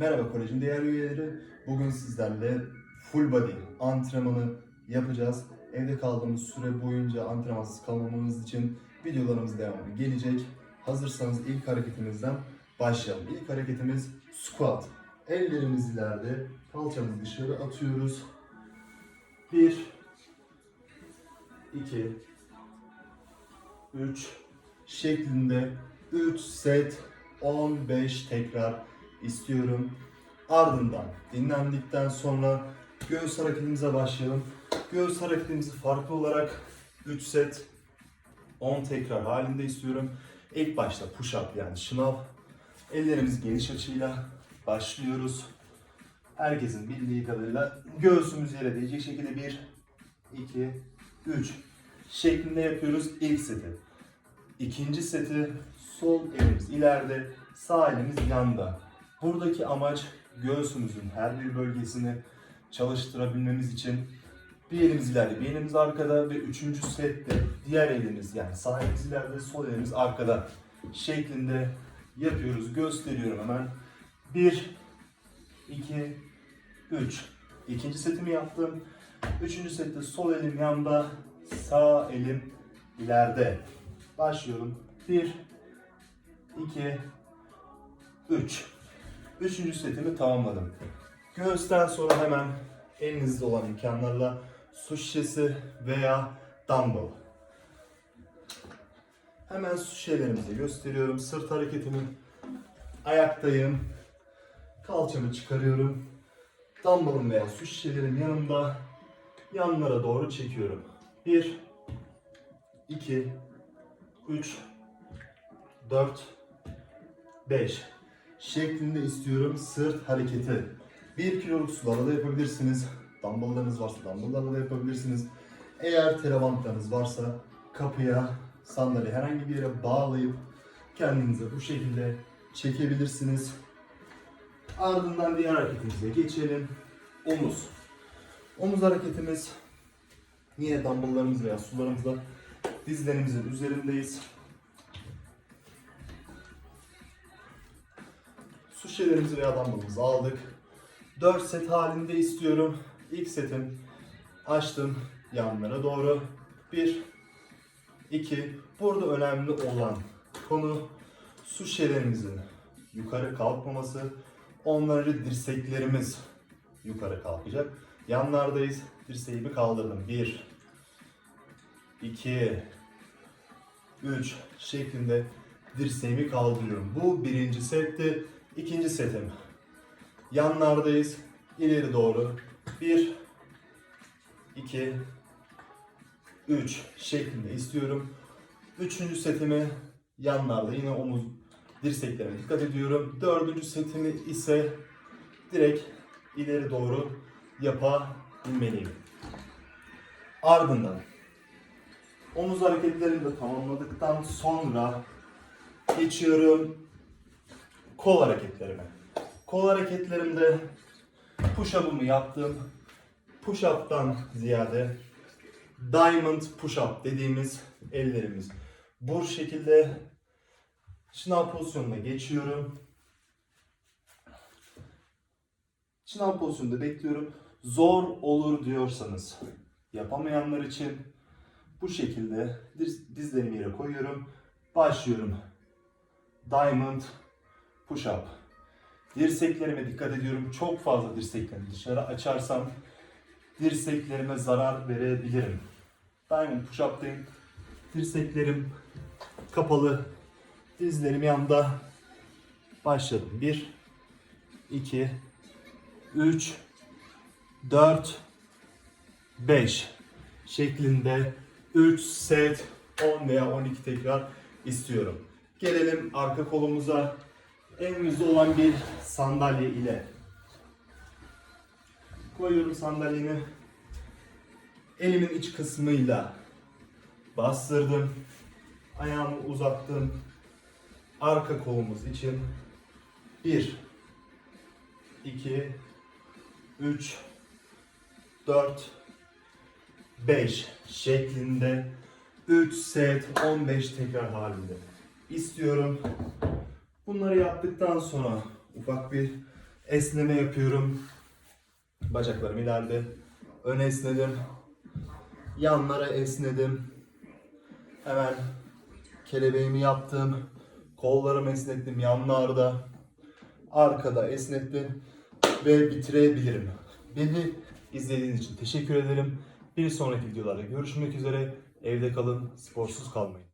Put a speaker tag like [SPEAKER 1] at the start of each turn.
[SPEAKER 1] Merhaba kolejin diğer üyeleri. Bugün sizlerle full body antrenmanı yapacağız. Evde kaldığımız süre boyunca antrenmansız kalmamamız için videolarımız devamı gelecek. Hazırsanız ilk hareketimizden başlayalım. İlk hareketimiz squat. Ellerimiz ileride, kalçamızı dışarı atıyoruz. 1 2 3 şeklinde 3 set 15 tekrar istiyorum. Ardından dinlendikten sonra göğüs hareketimize başlayalım. Göğüs hareketimizi farklı olarak 3 set 10 tekrar halinde istiyorum. İlk başta push up yani şınav. Ellerimiz geniş açıyla başlıyoruz. Herkesin bildiği kadarıyla göğsümüz yere değecek şekilde 1, 2, 3 şeklinde yapıyoruz ilk seti. İkinci seti sol elimiz ileride, sağ elimiz yanda. Buradaki amaç göğsümüzün her bir bölgesini çalıştırabilmemiz için bir elimiz ileride, bir elimiz arkada ve üçüncü sette diğer elimiz yani sağ elimiz ileride, sol elimiz arkada şeklinde yapıyoruz. Gösteriyorum hemen. 1, 2, 3. İkinci setimi yaptım. Üçüncü sette sol elim yanda, sağ elim ileride. Başlıyorum. 1, 2, 3. Üçüncü setimi tamamladım. Göğüsten sonra hemen elinizde olan imkanlarla su şişesi veya dumbbell. Hemen su şişelerimizi gösteriyorum. Sırt hareketimi ayaktayım. Kalçamı çıkarıyorum. Dumbbell'ım veya su şişelerim yanımda. Yanlara doğru çekiyorum. 1 2 3 4 5 şeklinde istiyorum sırt hareketi. 1 kiloluk sularla da yapabilirsiniz. Dumbbell'larınız varsa dumbbell'larla da yapabilirsiniz. Eğer televantlarınız varsa kapıya, sandalye herhangi bir yere bağlayıp kendinize bu şekilde çekebilirsiniz. Ardından diğer hareketimize geçelim. Omuz. Omuz hareketimiz yine dumbbelllarımız veya sularımızla dizlerimizin üzerindeyiz. Su şişelerimizi veya dumbbellımızı aldık. 4 set halinde istiyorum. İlk setim açtım yanlara doğru. 1 2 Burada önemli olan konu su şişelerimizin yukarı kalkmaması. Onları dirseklerimiz yukarı kalkacak. Yanlardayız. Dirseğimi kaldırdım. 1 2 3 şeklinde dirseğimi kaldırıyorum. Bu birinci setti. İkinci setim. Yanlardayız. İleri doğru. 1 2 3 şeklinde istiyorum. Üçüncü setimi yanlarda yine omuz dirseklerime dikkat ediyorum. Dördüncü setimi ise direkt ileri doğru yapabilmeliyim. Ardından omuz hareketlerini de tamamladıktan sonra geçiyorum kol hareketlerime. Kol hareketlerimde push-up'ımı yaptım. Push-up'tan ziyade diamond push-up dediğimiz ellerimiz. Bu şekilde şınav pozisyonuna geçiyorum. Şınav pozisyonunda bekliyorum. Zor olur diyorsanız yapamayanlar için bu şekilde diz- dizlerimi yere koyuyorum. Başlıyorum. Diamond push up. Dirseklerime dikkat ediyorum. Çok fazla dirseklerimi dışarı açarsam dirseklerime zarar verebilirim. Diamond push up'tayım. Dirseklerim kapalı. Dizlerim yanda. Başladım. 1 2 3 4 5 şeklinde 3 set 10 veya 12 tekrar istiyorum. Gelelim arka kolumuza. Elimizde olan bir sandalye ile koyuyorum sandalyemi. Elimin iç kısmıyla bastırdım. Ayağımı uzattım. Arka kolumuz için 1 2 3 4 5 şeklinde 3 set 15 tekrar halinde istiyorum. Bunları yaptıktan sonra ufak bir esneme yapıyorum. Bacaklarım ileride. Öne esnedim. Yanlara esnedim. Hemen kelebeğimi yaptım. Kollarımı esnettim yanlarda. Arkada esnettim. Ve bitirebilirim. Beni izlediğiniz için teşekkür ederim. Bir sonraki videolarda görüşmek üzere. Evde kalın, sporsuz kalmayın.